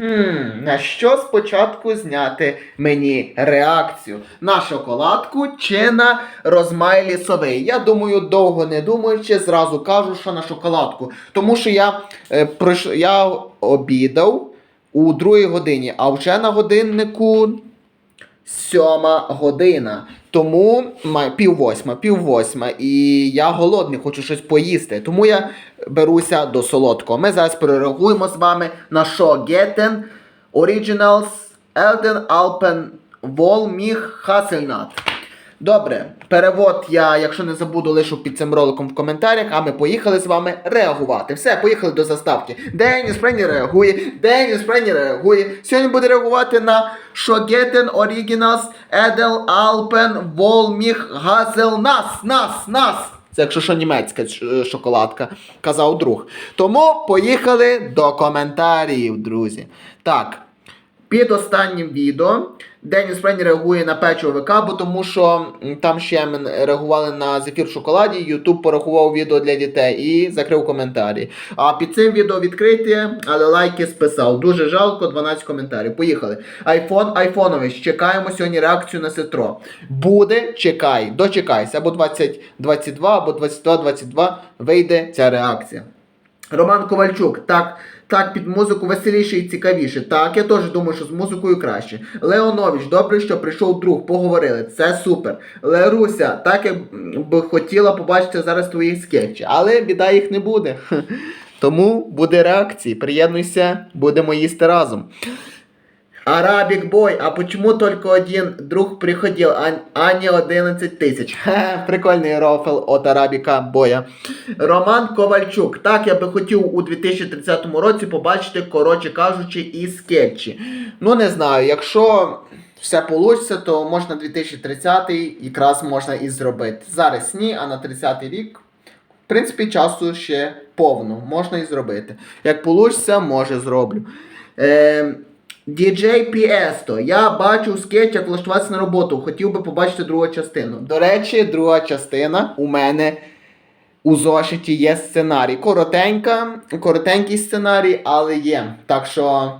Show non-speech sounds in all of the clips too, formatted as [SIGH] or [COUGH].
Хм, на що спочатку зняти мені реакцію? На шоколадку чи на розмай лісовий? Я думаю, довго не думаючи, зразу кажу, що на шоколадку. Тому що я, е, пройш... я обідав у другій годині, а вже на годиннику сьома година. Тому пів восьма, пів восьма, і я голодний, хочу щось поїсти. Тому я беруся до солодкого. Ми зараз перерахуємо з вами на що Гетен Originals Elden Alpen Волміх Haselnut. Добре, перевод я, якщо не забуду, лишу під цим роликом в коментарях, а ми поїхали з вами реагувати. Все, поїхали до заставки. Деніс Прені реагує, Деніс Прені реагує. Сьогодні буде реагувати на Шогетен Originals Едел Алпен Волміх Газел Нас, Нас, Нас. Це якщо що німецька шоколадка, казав друг. Тому поїхали до коментарів, друзі. Так. Під останнім відео Деніс Френі реагує на печиво ВК, бо тому що там ще ми реагували на зефір в шоколаді. Ютуб порахував відео для дітей і закрив коментарі. А під цим відео відкрите, але лайки списав. Дуже жалко, 12 коментарів. Поїхали. Айфон, айфонович, чекаємо сьогодні реакцію на сестро. Буде, чекай, дочекайся, або 2022, або 22-22 вийде ця реакція. Роман Ковальчук, так, так, під музику веселіше і цікавіше. Так, я теж думаю, що з музикою краще. Леонович, добре, що прийшов друг, поговорили. Це супер. Леруся, так я б хотіла побачити зараз твої скетчі, але біда їх не буде. [LAUGHS] Тому буде реакції. Приєднуйся, будемо їсти разом. Арабик бой, а почему только один друг приходил, а, а не 11 тисяч? [LAUGHS] Ха, прикольний рофл от Арабіка боя. Роман Ковальчук. Так, я би хотів у 2030 році побачити, коротше кажучи, і скетчі. Ну, не знаю, якщо все вийде, то можна 2030 якраз можна і зробити. Зараз ні, а на 30-й рік. В принципі, часу ще повно, можна і зробити. Як вийде, може зроблю. Е, DJ Піесто. Я бачу скетч, як влаштуватися на роботу. Хотів би побачити другу частину. До речі, друга частина у мене у зошиті є сценарій. Коротенька, коротенький сценарій, але є. Так що,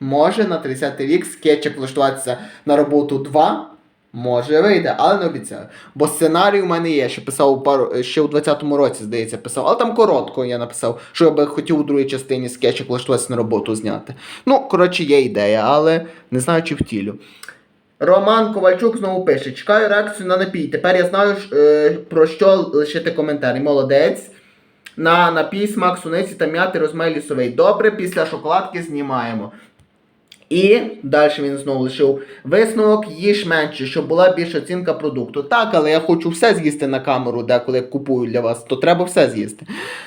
може на 30-й рік скетч, як влаштуватися на роботу 2. Може вийде, але не обіцяю. Бо сценарій у мене є, що писав у пару ще у 20-му році, здається, писав. Але там коротко я написав, що я би хотів у другій частині скетчик влаштуватися на роботу зняти. Ну, коротше, є ідея, але не знаю, чи втілю. Роман Ковальчук знову пише: чекаю реакцію на напій. Тепер я знаю, е, про що лишити коментарі. Молодець. На напій смак суниці та м'яти розмай лісовий. Добре, після шоколадки знімаємо. І далі він знову лишив висновок, їж менше, щоб була більша оцінка продукту. Так, але я хочу все з'їсти на камеру, деколи купую для вас, то треба все з'їсти.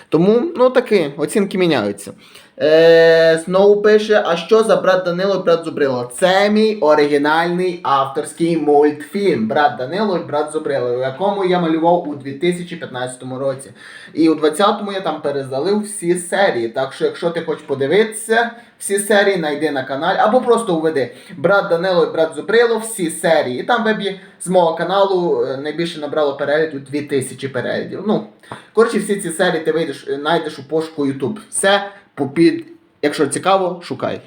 Тому, ну таки, оцінки міняються. Е, знову пише: а що за брат Данило і брат Зубрило? Це мій оригінальний авторський мультфільм Брат Данило і брат Зубрило, у якому я малював у 2015 році. І у 20-му я там перезалив всі серії. Так що, якщо ти хочеш подивитися всі серії, знайди на каналі, або просто введи Брат Данило і брат Зубрило, всі серії. І там вебі з мого каналу е, найбільше набрало переглядів 2000 переглядів. Ну, коротше, всі ці серії ти вийдеш, е, знайдеш у пошуку YouTube. Все попід, якщо цікаво, шукай.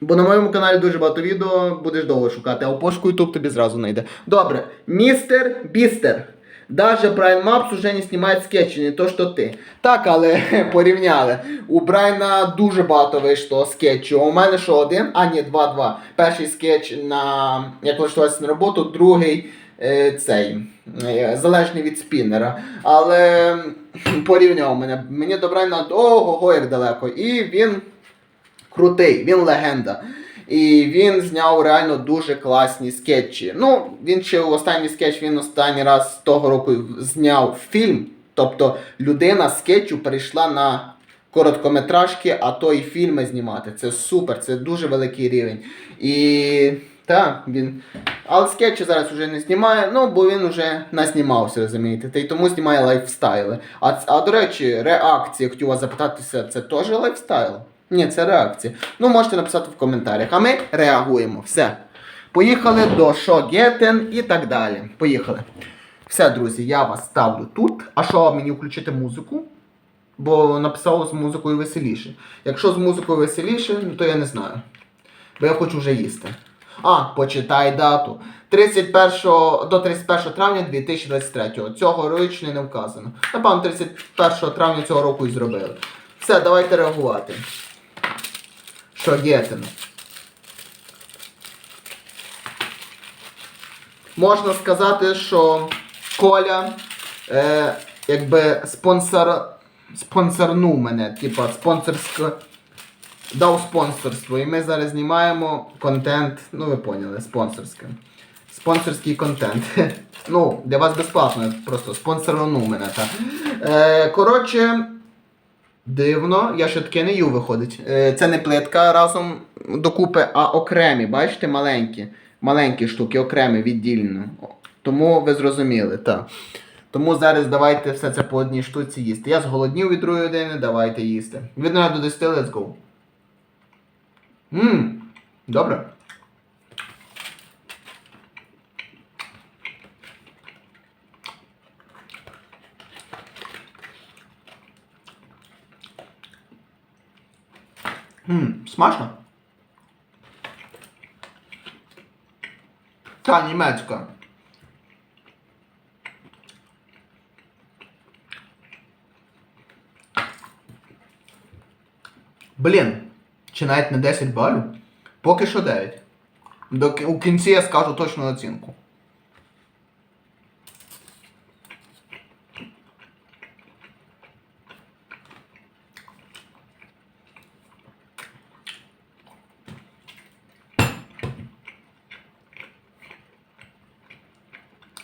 Бо на моєму каналі дуже багато відео, будеш довго шукати, а у пошуку YouTube тобі зразу знайде. Добре, містер Бістер. Даже Брайан Мапс уже не знімає скетчі, не то що ти. Так, але [LAUGHS] порівняли. У Брайана дуже багато вийшло скетчів. У мене що один, а ні, два-два. Перший скетч на як влаштуватися на роботу, другий цей е, залежний від спіннера. Але порівняв мене. Мені до Брайана ого-го як далеко. І він крутий, він легенда. І він зняв реально дуже класні скетчі. Ну, він ще останній скетч він останній раз того року зняв фільм. Тобто людина з скетчу перейшла на короткометражки, а то і фільми знімати. Це супер, це дуже великий рівень. І так, він. Але скетчі зараз вже не знімає, ну бо він вже наснімався, розумієте. Та й тому знімає лайфстайли. А, а до речі, реакції, хотів вас запитатися, це теж лайфстайл? Ні, це реакція. Ну, можете написати в коментарях. А ми реагуємо. Все. Поїхали до Шогетен і так далі. Поїхали. Все, друзі, я вас ставлю тут. А що мені включити музику? Бо написало з музикою веселіше. Якщо з музикою веселіше, то я не знаю. Бо я хочу вже їсти. А, почитай дату. 31 до 31 травня 2023. Цього річно не вказано. Напевно, 31 травня цього року і зробили. Все, давайте реагувати. Що єтино? Можна сказати, що Коля е, якби спонсор, спонсорнув мене, типа спонсорсько дав спонсорство. І ми зараз знімаємо контент, ну ви поняли, спонсорське. Спонсорський контент. [LAUGHS] Ну, для вас безплатно, просто спонсорнув мене, так. Е, коротше, дивно, я ще таке не їв, виходить. Е, це не плитка разом докупи, а окремі, бачите, маленькі. Маленькі штуки, окремі, віддільно. Тому ви зрозуміли, так. Тому зараз давайте все це по одній штуці їсти. Я зголоднів від другої години, давайте їсти. Від 0 до 10, let's go. Ммм, добре. Ммм, смачно. Та німецька. Блін, чи навіть не 10 балів? Поки що 9. До, у кінці я скажу точну оцінку.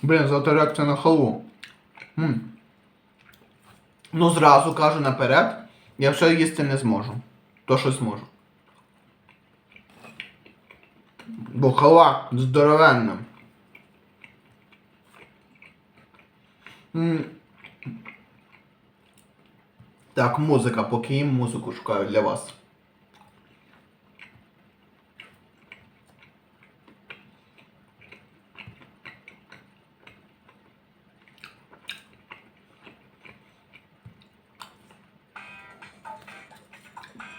Блін, золота реакція на халву. М. Ну, зразу кажу наперед, я все їсти не зможу. То що зможу. Бо халва здоровенна. Так, музика, поки їм музику шукаю для вас.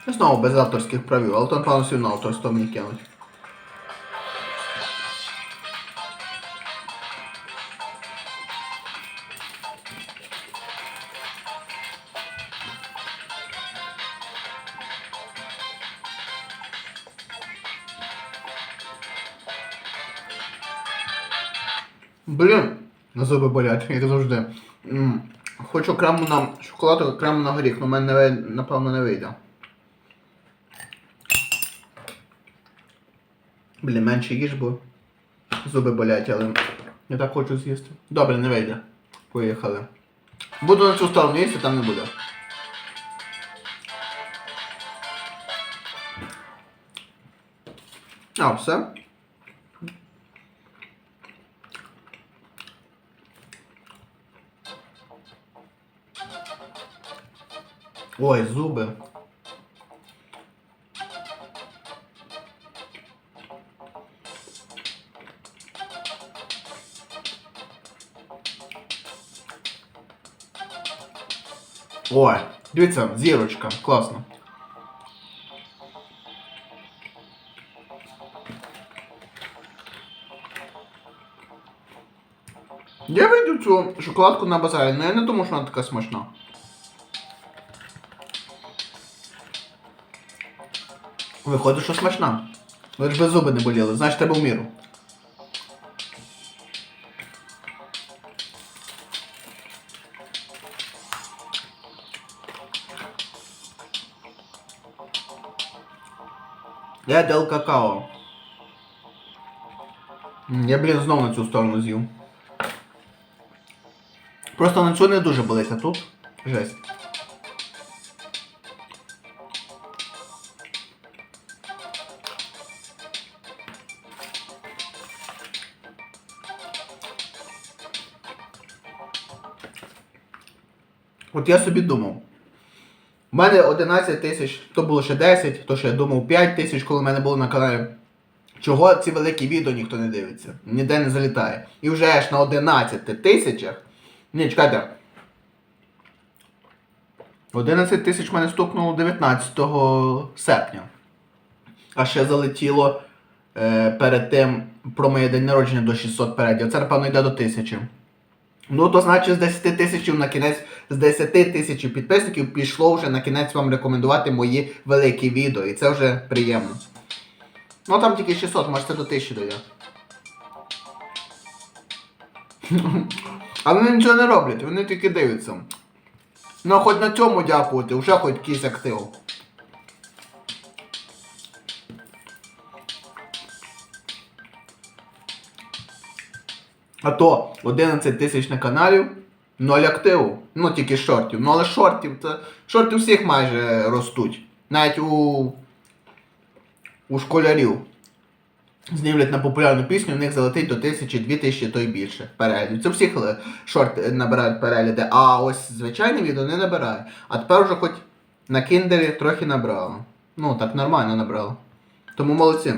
Знову без авторських правил, але то все одно авторство мені кинуть. Блін, на зуби болять, як завжди. М, Хочу крему на шоколаду, крему на горіх, але в мене не напевно не вийде. Блін, менше їж, бо зуби болять, але я так хочу з'їсти. Добре, не вийде. Поїхали. Буду на цю сторону їсти, там не буде. А, все. Ой, зуби. Ой, дивіться, зірочка, класно. Я вийду цю шоколадку на базарі, але я не думаю, що вона така смачна. Виходить, що смачна. Лиш би зуби не боліли, значить тебе в міру. Я дел какао. Я, блін, знову на цю сторону з'їв. Просто на цю не дуже болить, а тут жесть. От я собі думав. У мене 11 тисяч, то було ще 10, то ще я думав 5 тисяч, коли в мене було на каналі. Чого ці великі відео ніхто не дивиться? Ніде не залітає. І вже аж на 11 тисячах. Ні, чекайте. 11 тисяч в мене стукнуло 19 серпня. А ще залетіло е, перед тим про моє день народження до 600 передів. Це, напевно, йде до 1000. Ну, то значить, з 10 тисяч на кінець, з 10 тисяч підписників пішло вже на кінець вам рекомендувати мої великі відео. І це вже приємно. Ну там тільки 600, може це до 1000 дойде. [LAUGHS] А вони нічого не роблять, вони тільки дивляться. Ну, хоч на цьому дякувати, вже хоч якийсь актив. А то 11 тисяч на каналів, 0 активу. Ну тільки шортів. Ну але шортів, це шорти всіх майже ростуть. Навіть у, у школярів. Знімлять на популярну пісню, в них залетить до тисячі, дві тисячі, то й більше переглядів. Це всіх е, шорт е, набирають перегляди, а ось звичайне відео не набирає. А тепер вже хоч на кіндері трохи набрало. Ну, так нормально набрало. Тому молодці.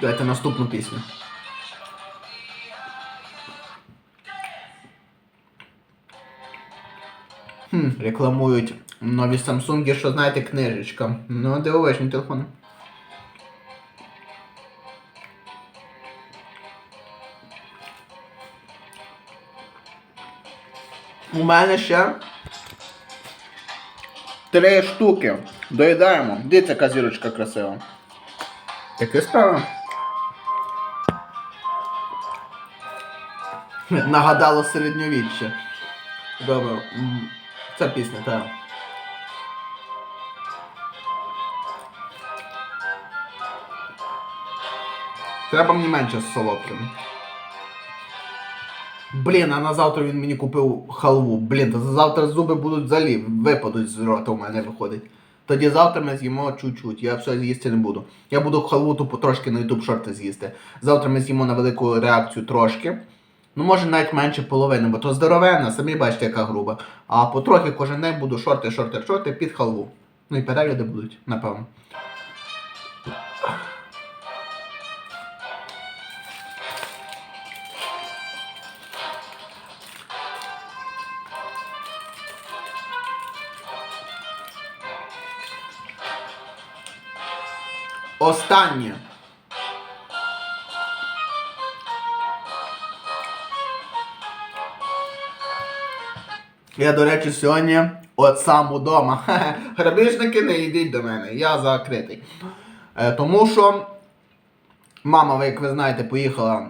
Давайте наступну пісню. Хм, рекламують нові Samsung, що знаєте, книжечка. Ну, дивовижний телефон. У мене ще три штуки. Доїдаємо. Дивіться, яка зірочка красива. Таке справа. Нагадало середньовіччя. Добре. Це пісня, так. Треба мені менше з солодким. Блін, а на завтра він мені купив халву. Блін, та завтра зуби будуть взагалі випадуть з рота у мене виходить. Тоді завтра ми з'їмо чуть-чуть, я все з'їсти не буду. Я буду халву тупо трошки на YouTube шорти з'їсти. Завтра ми з'їмо на велику реакцію трошки. Ну, може навіть менше половини, бо то здоровенна, самі бачите, яка груба. А потрохи кожен день буду шорти, шорти, шорти під халву. Ну і перегляди будуть, напевно. Останнє. Я, до речі, сьогодні от сам удома. [LAUGHS] Грабіжники не йдіть до мене, я закритий. Е, тому що мама, ви, як ви знаєте, поїхала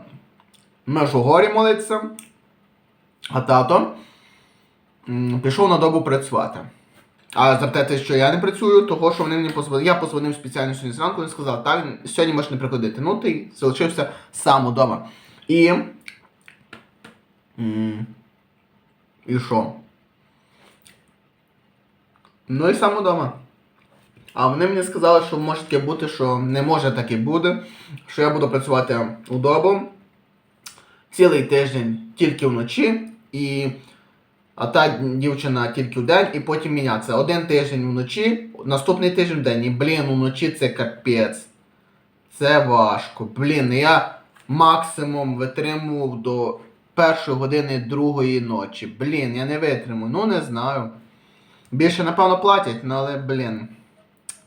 в Межугорі молитися, а тато пішов на добу працювати. А запитати, що я не працюю, того що вони мені позвонили. Я позвонив спеціально сьогодні зранку і сказав, так, сьогодні можеш не приходити. Ну ти залишився сам удома. І. І що? Ну і сам удома. А вони мені сказали, що може таке бути, що не може таке буде, що я буду працювати удобу цілий тиждень тільки вночі, і а та дівчина тільки вдень, і потім мінятися. Один тиждень вночі, наступний тиждень вдень. І блін, вночі це капець. Це важко. Блін, я максимум витримував до першої години другої ночі. Блін, я не витримую. Ну не знаю. Більше, напевно, платять, ну але, блін.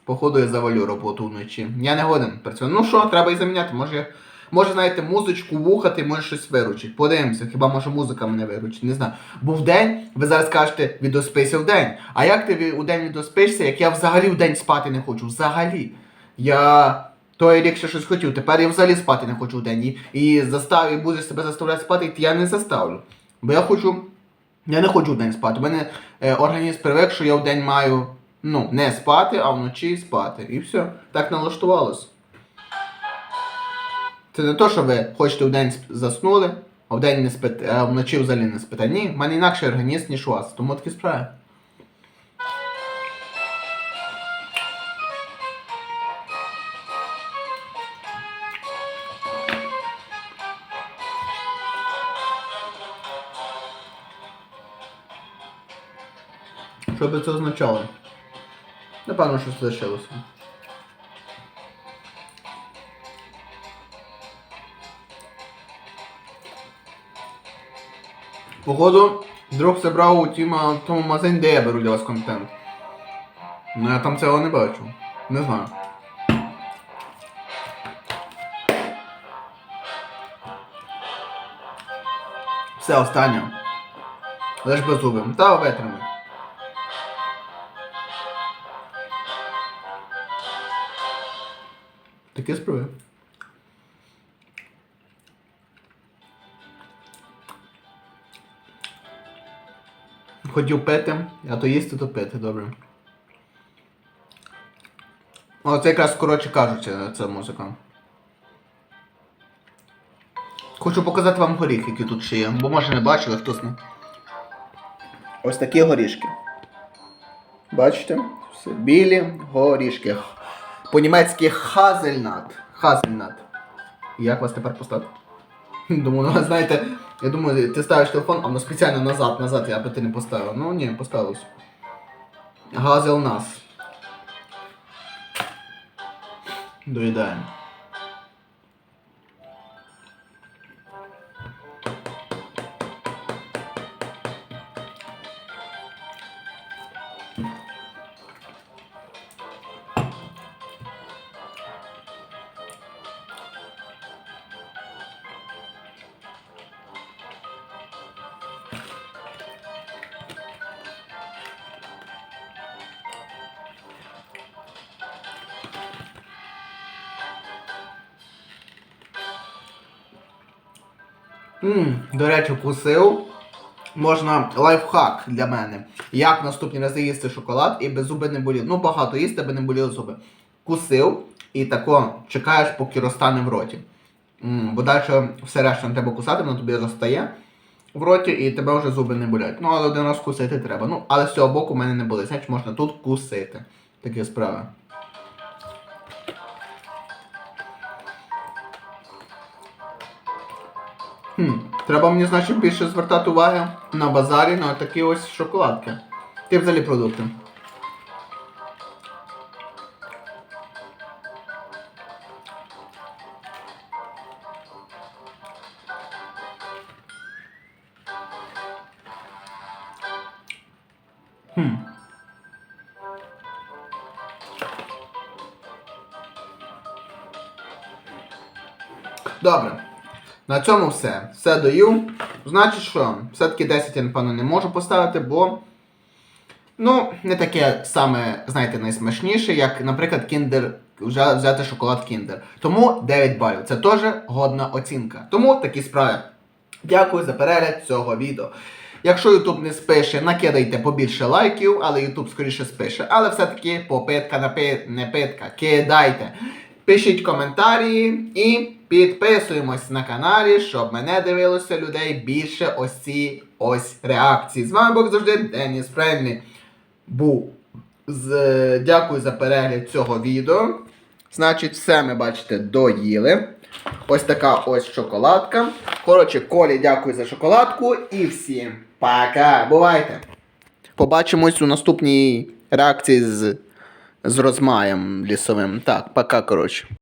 Походу я завалю роботу вночі. Я не годен працювати. Ну що, треба і заміняти. Може, може, знаєте, музичку вухати, може щось виручить. Подивимося, хіба може музика мене виручить, не знаю. Бо в день, ви зараз кажете, відоспися в день. А як ти у день відоспишся, як я взагалі в день спати не хочу? Взагалі. Я той рік ще щось хотів, тепер я взагалі спати не хочу в день. І, і застав, і будеш себе заставляти спати, і я не заставлю. Бо я хочу. Я не хочу в день спати. У мене е, організм привик, що я в день маю ну, не спати, а вночі спати. І все. Так налаштувалось. Це не то, що ви хочете в день заснули, а в день не спите, а вночі взагалі не спите. Ні, в мене інакший організм, ніж у вас. Тому такі справи. Що би це означало? Напевно, щось лишилося. Походу, Друг це брав у тіма в тому магазині, де я беру для вас контент. Ну я там цього не бачу. Не знаю. Все, останнє. Лиш без зубів. Та витримай. Таке справи. Хотів пити, а то їсти, то пити, добре. О, це якраз, коротше кажучи, це музика. Хочу показати вам горіх, які тут ще є, бо може не бачили, хтось не. Ось такі горішки. Бачите? Все. Білі горішки. По-німецьки хазельнат. Хазельнат. Як вас тепер поставити? Думаю, ну знаєте, я думаю, ти ставиш телефон, а воно спеціально назад, назад, я би ти не поставив. Ну ні, поставилось. Газелнас. Доїдаємо. Ммм, до речі, вкусив. Можна лайфхак для мене. Як наступні рази їсти шоколад і без зуби не боліли. Ну, багато їсти, аби не боліли зуби. Кусив і тако чекаєш, поки розтане в роті. М, бо далі все решта не треба кусати, воно тобі розтає в роті і тебе вже зуби не болять. Ну, але один раз кусити треба. Ну, але з цього боку в мене не болить. Значить можна тут кусити. Такі справи. Хм, треба мені, значить, більше звертати уваги на базарі на такі ось шоколадки. Ті взагалі продукти. Хм. Добре. На цьому все. Все даю. Значить що, все-таки 10 я, напевно, не можу поставити, бо. Ну, не таке саме, знаєте, найсмачніше, як, наприклад, Kinder, взяти шоколад Kinder. Тому 9 балів. Це теж годна оцінка. Тому такі справи. Дякую за перегляд цього відео. Якщо YouTube не спише, накидайте побільше лайків, але YouTube скоріше спише. Але все-таки попитка напи... не питка. Кидайте. Пишіть коментарі і підписуємось на каналі, щоб мене дивилося людей більше ось ці ось реакції. З вами був завжди Деніс Френлі. Був. З... Дякую за перегляд цього відео. Значить, все ми бачите доїли. Ось така ось шоколадка. Коротше, Колі, дякую за шоколадку і всім пока. Бувайте! Побачимось у наступній реакції з, з розмаєм лісовим. Так, пока, коротше.